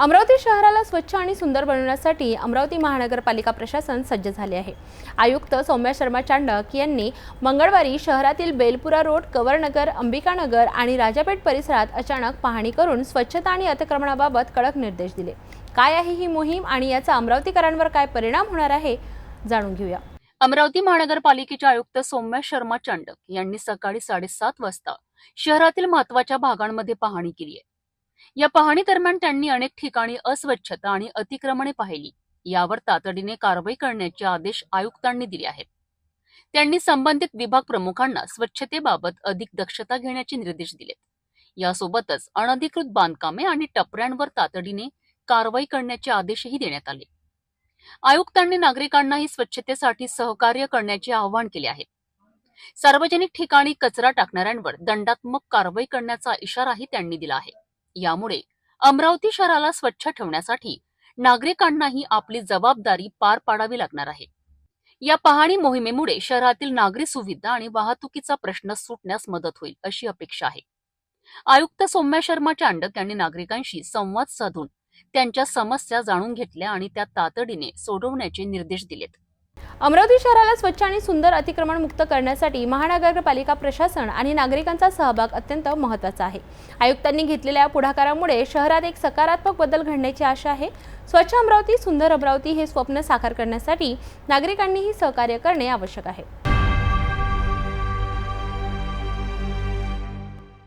अमरावती शहराला स्वच्छ आणि सुंदर बनवण्यासाठी अमरावती महानगरपालिका प्रशासन सज्ज झाले आहे. आयुक्त सौम्या शर्मा चांडक यांनी मंगळवारी शहरातील बेलपुरा रोड कवरनगर अंबिकानगर आणि राजापेठ परिसरात अचानक पाहणी करून स्वच्छता आणि अतिक्रमणाबाबत कडक निर्देश दिले. काय आहे ही मोहीम आणि याचा अमरावतीकरांवर काय परिणाम होणार आहे जाणून घेऊया. अमरावती महानगरपालिकेचे आयुक्त सौम्या शर्मा चांडक यांनी सकाळी साडेसात वाजता शहरातील महत्त्वाच्या भागांमध्ये पाहणी केली आहे. या पाहणी दरम्यान त्यांनी अनेक ठिकाणी अस्वच्छता आणि अतिक्रमणे पाहिली. यावर तातडीने कारवाई करण्याचे आदेश आयुक्तांनी दिले आहेत. त्यांनी संबंधित विभाग प्रमुखांना स्वच्छतेबाबत अधिक दक्षता घेण्याचे निर्देश दिले यासोबतच अनधिकृत बांधकामे आणि टपऱ्यांवर तातडीने कारवाई करण्याचे आदेशही देण्यात आले. आयुक्तांनी नागरिकांनाही स्वच्छतेसाठी सहकार्य करण्याचे आवाहन केले आहे. सार्वजनिक ठिकाणी कचरा टाकणाऱ्यांवर दंडात्मक कारवाई करण्याचा इशाराही त्यांनी दिला आहे. यामुळे अमरावती शहराला स्वच्छ ठेवण्यासाठी नागरिकांनाही आपली जबाबदारी पार पाडावी लागणार आहे. या पाहणी मोहिमेमुळे शहरातील नागरी सुविधा आणि वाहतुकीचा प्रश्न सुटण्यास मदत होईल अशी अपेक्षा आहे. आयुक्त सौम्या शर्मा चांडक यांनी नागरिकांशी संवाद साधून त्यांच्या समस्या जाणून घेतल्या आणि त्या तातडीने सोडवण्याचे निर्देश दिलेत. अमरावती शहराला स्वच्छ आणि सुंदर अतिक्रमण मुक्त करण्यासाठी महानगरपालिका प्रशासन आणि नागरिकांचा सहभाग अत्यंत महत्त्वाचा आहे. आयुक्तांनी घेतलेल्या या पुढाकारामुळे शहरात एक सकारात्मक बदल घडण्याची आशा आहे. स्वच्छ अमरावती सुंदर अमरावती हे स्वप्न साकार करण्यासाठी नागरिकांनीही सहकार्य करणे आवश्यक आहे.